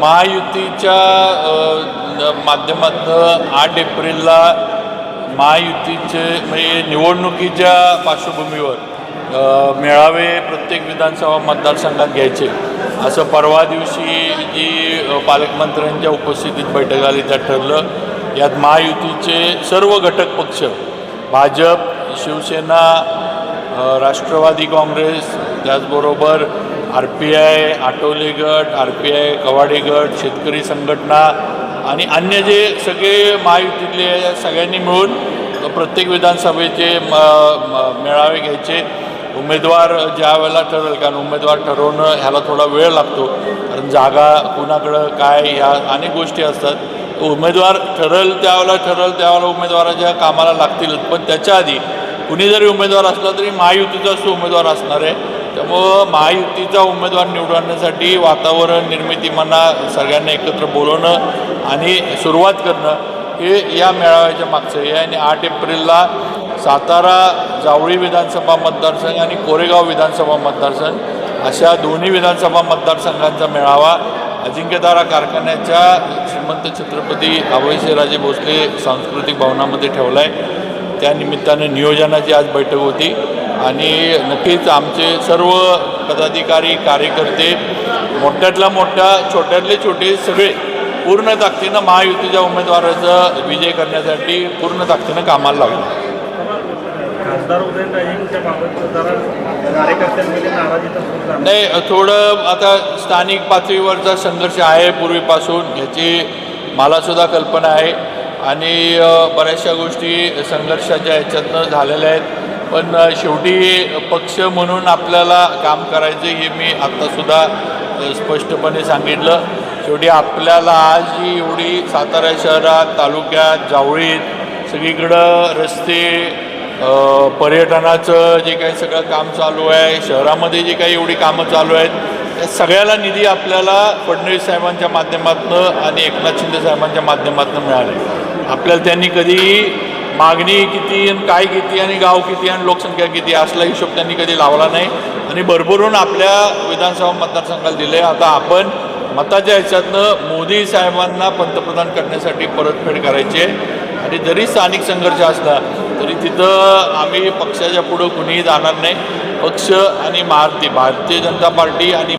महायुतीच्या माध्यमातून आठ एप्रिलला महायुतीचे म्हणजे निवडणुकीच्या पार्श्वभूमीवर मेळावे प्रत्येक विधानसभा मतदारसंघात घ्यायचे. असं परवा दिवशी जी पालकमंत्र्यांच्या उपस्थितीत बैठक झाली त्यात ठरलं यात महायुतीचे सर्व घटक पक्ष भाजप शिवसेना राष्ट्रवादी काँग्रेस त्याचबरोबर आर पी आय आटोले गट आर पी आय कवाडी गट शेतकरी संघटना आणि अन्य जे सगळे महायुतीतले सगळ्यांनी मिळून प्रत्येक विधानसभेचे म मेळावे घ्यायचे. उमेदवार ज्या वेळेला ठरेल कारण उमेदवार ठरवणं ह्याला थोडा वेळ लागतो. कारण जागा कुणाकडं काय ह्या अनेक गोष्टी असतात. उमेदवार ठरेल त्यावेळेला ठरेल त्यावेळेला उमेदवाराच्या कामाला लागतीलच. पण त्याच्या आधी कुणी जरी उमेदवार असला तरी महायुतीचाच तो उमेदवार असणार आहे. त्यामुळं महायुतीचा उमेदवार निवडण्यासाठी वातावरण निर्मिती म्हणा सगळ्यांना एकत्र बोलवणं आणि सुरुवात करणं हे या मेळाव्याच्या मागचं आहे. आणि आठ एप्रिलला सातारा जावळी विधानसभा मतदारसंघ आणि कोरेगाव विधानसभा मतदारसंघ अशा दोन्ही विधानसभा मतदारसंघांचा मेळावा अजिंक्यतारा कारखान्याच्या श्रीमंत छत्रपती अभयसिंहराजे भोसले सांस्कृतिक भवनामध्ये ठेवला आहे त्यानिमित्तानं नियोजनाची आज बैठक होती. आणि नक्कीच आमचे सर्व पदाधिकारी कार्यकर्ते मोठ्यातल्या मोठ्या छोट्यातले छोटे सगळे पूर्ण ताकदीनं महायुतीच्या उमेदवाराचा विजय करण्यासाठी पूर्ण ताकदीनं कामाला लागले. खासदार नाही थोडं आता स्थानिक पातळीवरचा संघर्ष आहे पूर्वीपासून याची मलासुद्धा कल्पना आहे. आणि बऱ्याचशा गोष्टी संघर्षाच्या ह्याच्यातनं झालेल्या आहेत. पण शेवटी पक्ष म्हणून आपल्याला काम करायचं हे मी आत्तासुद्धा स्पष्टपणे सांगितलं. शेवटी आपल्याला आज ही एवढी सातारा शहरात तालुक्यात जावळीत सगळीकडं रस्ते पर्यटनाचं जे काही सगळं काम चालू आहे शहरामध्ये जे काही एवढी कामं चालू आहेत त्या सगळ्याला निधी आपल्याला फडणवीस साहेबांच्या माध्यमातून आणि एकनाथ शिंदे साहेबांच्या माध्यमातून मिळाले आपल्याला त्यांनी कधीही मागणी किती आणि काय किती आणि गाव किती आणि लोकसंख्या किती असला हिशोब त्यांनी कधी लावला नाही. आणि भरभरून आपल्या विधानसभा मतदारसंघाला दिले आता आपण मताच्या ह्याच्यातनं मोदी साहेबांना पंतप्रधान करण्यासाठी परतफेड करायची आहे. आणि जरी स्थानिक संघर्ष असला तरी तिथं आम्ही पक्षाच्या पुढं कुणीही जाणार नाही. पक्ष आणि भारती भारतीय जनता पार्टी आणि